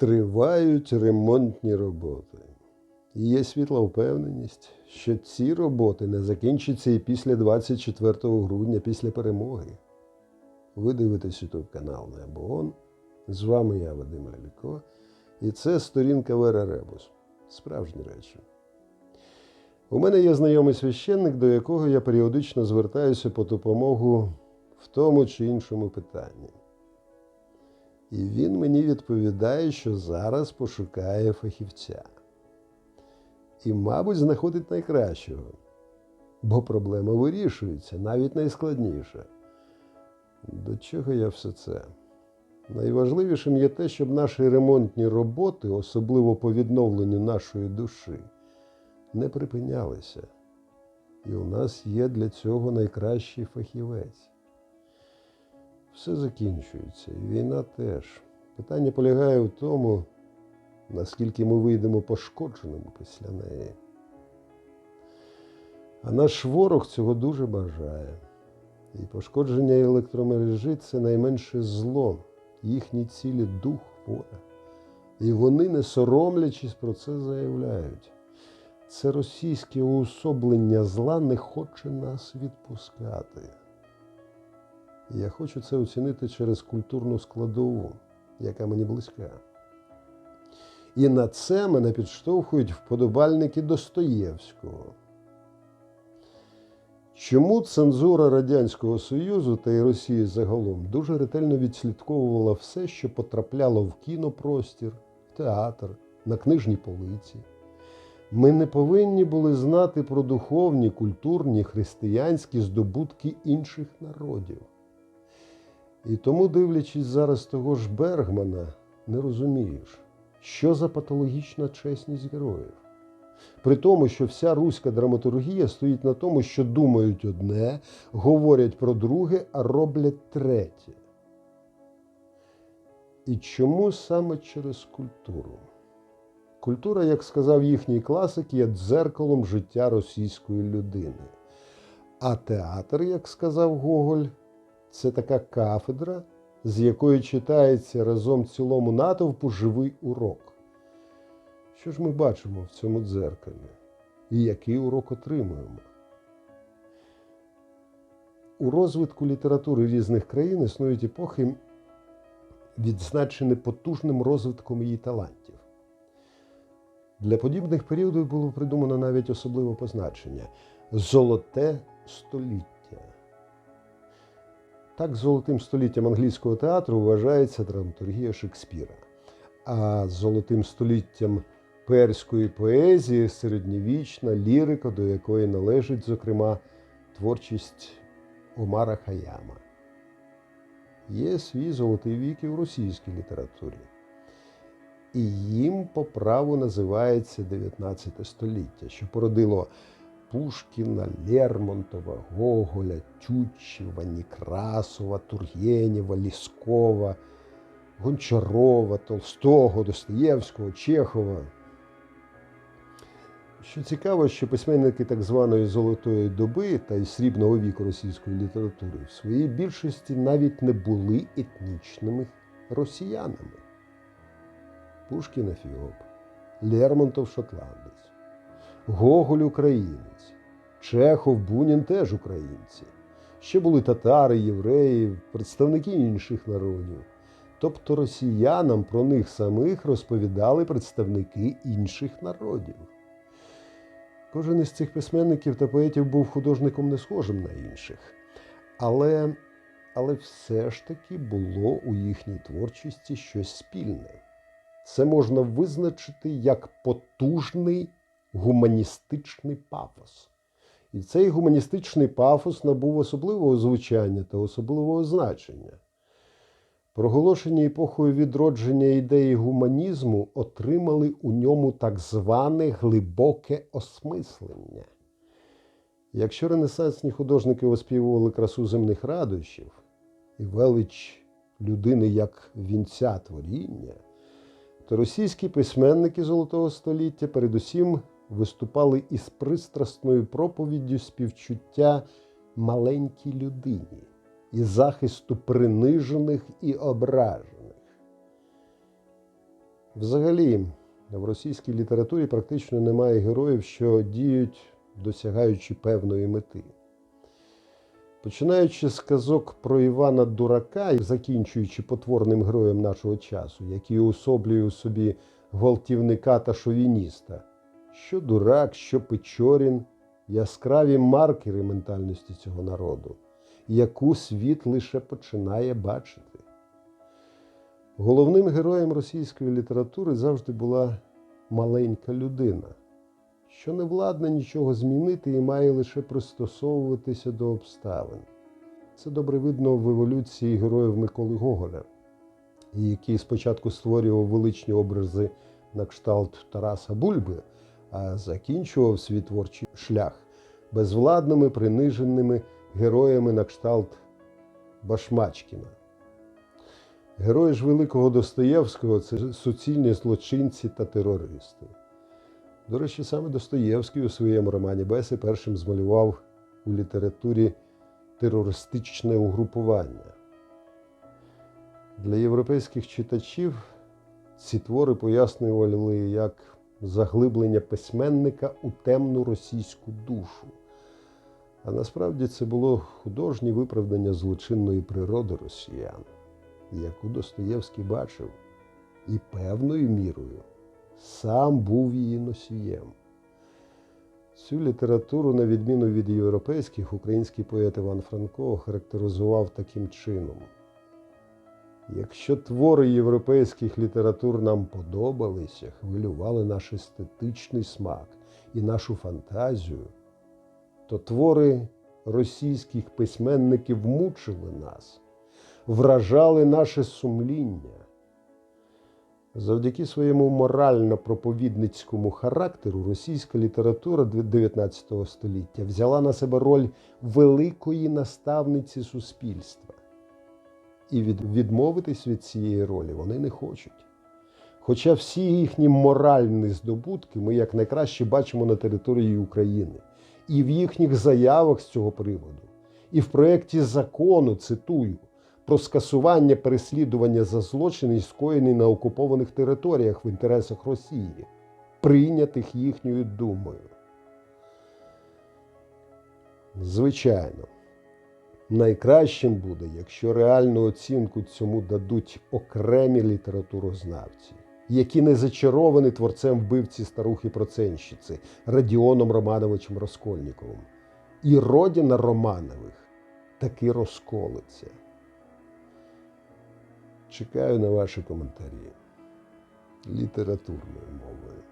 Тривають ремонтні роботи. І є світла впевненість, що ці роботи не закінчаться і після 24 грудня, після перемоги. Ви дивитесь YouTube канал Небогон. З вами я, Вадим Лялько, і це сторінка Вера Ребус. Справжні речі. У мене є знайомий священник, до якого я періодично звертаюся по допомогу в тому чи іншому питанні. І він мені відповідає, що зараз пошукає фахівця. І, мабуть, знаходить найкращого, бо проблема вирішується, навіть найскладніша. До чого я все це? Найважливішим є те, щоб наші ремонтні роботи, особливо по відновленню нашої душі, не припинялися. І у нас є для цього найкращий фахівець. Все закінчується, і війна теж. Питання полягає в тому, наскільки ми вийдемо пошкодженими після неї. А наш ворог цього дуже бажає. І пошкодження електромережі це найменше зло, їхні цілі дух, воля. І вони, не соромлячись про це, заявляють. Це російське уособлення зла не хоче нас відпускати. Я хочу це оцінити через культурну складову, яка мені близька. І на це мене підштовхують вподобальники Достоєвського. Чому цензура Радянського Союзу та й Росії загалом дуже ретельно відслідковувала все, що потрапляло в кінопростір, в театр, на книжні полиці? Ми не повинні були знати про духовні, культурні, християнські здобутки інших народів. І тому, дивлячись зараз того ж Бергмана, не розумієш, що за патологічна чесність героїв. При тому, що вся руська драматургія стоїть на тому, що думають одне, говорять про друге, а роблять третє. І чому саме через культуру? Культура, як сказав їхній класик, є дзеркалом життя російської людини. А театр, як сказав Гоголь, це така кафедра, з якої читається разом цілому натовпу живий урок. Що ж ми бачимо в цьому дзеркалі? І який урок отримуємо? У розвитку літератури різних країн існують епохи, відзначені потужним розвитком її талантів. Для подібних періодів було придумано навіть особливе позначення золоте століття. Так, золотим століттям англійського театру вважається драматургія Шекспіра, а золотим століттям перської поезії середньовічна лірика, до якої належить, зокрема, творчість Омара Хаяма. Є свій золотий вік і в російській літературі. І їм по праву називається 19 століття, що породило Пушкіна, Лермонтова, Гоголя, Тютчева, Некрасова, Тургенєва, Ліскова, Гончарова, Толстого, Достоєвського, Чехова. Що цікаво, що письменники так званої золотої доби та й срібного віку російської літератури в своїй більшості навіть не були етнічними росіянами. Пушкін Ефіоп, Лермонтов шотландець, Гоголь українець, Чехов, Бунін теж українці. Ще були татари, євреї, представники інших народів. Тобто росіянам про них самих розповідали представники інших народів. Кожен із цих письменників та поетів був художником не схожим на інших. Але, але все ж таки було у їхній творчості щось спільне. Це можна визначити як потужний гуманістичний пафос. І цей гуманістичний пафос набув особливого звучання та особливого значення. Проголошені епохою відродження ідеї гуманізму отримали у ньому так зване глибоке осмислення. Якщо ренесансні художники оспівували красу земних радощів і велич людини як вінця творіння, то російські письменники Золотого століття передусім виступали із пристрасною проповіддю співчуття маленькій людині і захисту принижених і ображених. Взагалі, в російській літературі практично немає героїв, що діють, досягаючи певної мети. Починаючи з казок про Івана Дурака і закінчуючи потворним героєм нашого часу, який уособлює у собі гвалтівника та шовініста, що дурак, що Печорін яскраві маркери ментальності цього народу, яку світ лише починає бачити. Головним героєм російської літератури завжди була маленька людина, що не владна нічого змінити і має лише пристосовуватися до обставин. Це добре видно в еволюції героїв Миколи Гоголя, який спочатку створював величні образи на кшталт Тараса Бульби, а закінчував свій творчий шлях безвладними, приниженими героями на кшталт Башмачкіна. Герої ж великого Достоєвського це суцільні злочинці та терористи. До речі, саме Достоєвський у своєму романі Беси першим змалював у літературі терористичне угрупування. Для європейських читачів ці твори пояснювали як заглиблення письменника у темну російську душу. А насправді це було художнє виправдання злочинної природи росіян, яку Достоєвський бачив і певною мірою сам був її носієм. Цю літературу, на відміну від європейських, український поет Іван Франко характеризував таким чином. Якщо твори європейських літератур нам подобалися, хвилювали наш естетичний смак і нашу фантазію, то твори російських письменників мучили нас, вражали наше сумління. Завдяки своєму морально-проповідницькому характеру російська література 19 століття взяла на себе роль великої наставниці суспільства. І від, відмовитись від цієї ролі вони не хочуть. Хоча всі їхні моральні здобутки ми як найкраще бачимо на території України, і в їхніх заявах з цього приводу, і в проєкті закону, цитую, про скасування переслідування за злочини, скоєні на окупованих територіях в інтересах Росії, прийнятих їхньою думою. Звичайно, найкращим буде, якщо реальну оцінку цьому дадуть окремі літературознавці, які не зачаровані творцем вбивці старухи проценщиці Радіоном Романовичем Розкольніковим. І родина Романових таки розколиться. Чекаю на ваші коментарі літературною мовою.